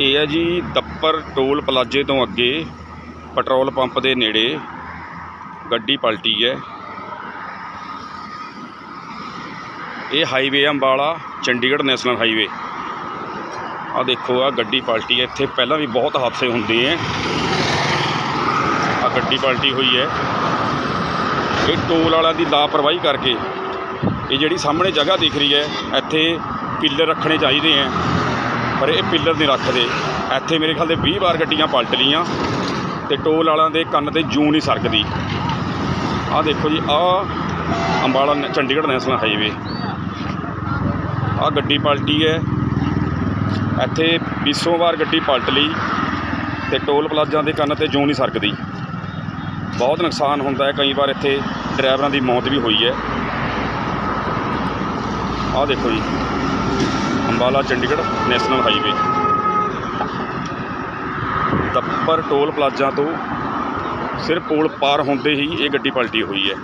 ਇਹ ਹੈ ਜੀ ਦੱਪਰ ਟੋਲ ਪਲਾਜ਼ੇ ਤੋਂ ਅੱਗੇ ਪੈਟਰੋਲ ਪੰਪ ਦੇ ਨੇੜੇ ਗੱਡੀ ਪਲਟੀ ਹੈ। ਇਹ highway Ambala, Chandigarh national highway. ਆ ਦੇਖੋ ਆ ਗੱਡੀ ਪਲਟੀ ਹੈ। ਇੱਥੇ ਪਹਿਲਾਂ ਵੀ ਬਹੁਤ ਹਾਦਸੇ ਹੁੰਦੇ ਹੈ ਆ ਗੱਡੀ ਪਲਟੀ ਹੋਈ ਹੈ। ਇਹ ਟੋਲ ਵਾਲਿਆਂ ਦੀ ਲਾਪਰਵਾਹੀ ਕਰਕੇ ਇਹ ਜਿਹੜੀ ਸਾਹਮਣੇ ਜਗ੍ਹਾ ਦਿਖ ਰਹੀ ਹੈ, ਇੱਥੇ ਪਿੱਲਰ ਰੱਖਣੇ ਚਾਹੀਦੇ ਹੈ ਪਰ ਇਹ ਪਿੱਲਰ ਨਹੀਂ ਰੱਖਦੇ। ਇੱਥੇ ਮੇਰੇ ਖਿਆਲ ਦੇ 20 ਵਾਰ ਗੱਡੀਆਂ ਪਲਟ ਲੀਆਂ ਤੇ ਟੋਲ ਵਾਲਿਆਂ ਦੇ ਕੰਨ ਤੇ ਜੂ ਨਹੀਂ ਸਰਕਦੀ। ਆਹ ਦੇਖੋ ਜੀ, ਆਹ ਅੰਬਾਲਾ ਚੰਡੀਗੜ੍ਹ ਨੈਸ਼ਨਲ ਹਾਈਵੇ। ਆਹ ਗੱਡੀ ਪਲਟੀ ਹੈ। ਇੱਥੇ 20 ਵਾਰ ਗੱਡੀ ਪਲਟ ਲਈ ਤੇ ਟੋਲ ਪਲਾਜ਼ਾਂ ਦੇ ਕੰਨ ਤੇ ਜੂ ਨਹੀਂ ਸਰਕਦੀ। ਬਹੁਤ ਨੁਕਸਾਨ ਹੁੰਦਾ ਹੈ ਕਈ ਵਾਰ ਇੱਥੇ, ਡਰਾਈਵਰਾਂ ਦੀ ਮੌਤ ਵੀ ਹੋਈ ਹੈ। ਆਹ ਦੇਖੋ ਜੀ। Ambala, Chandigarh national highway. Dappar toll plaza ਤੋਂ ਸਿਰਫ ਪੋਲ ਪਾਰ ਹੁੰਦੇ ਹੀ ਇਹ ਗੱਡੀ ਪਲਟੀ ਹੋਈ ਹੈ।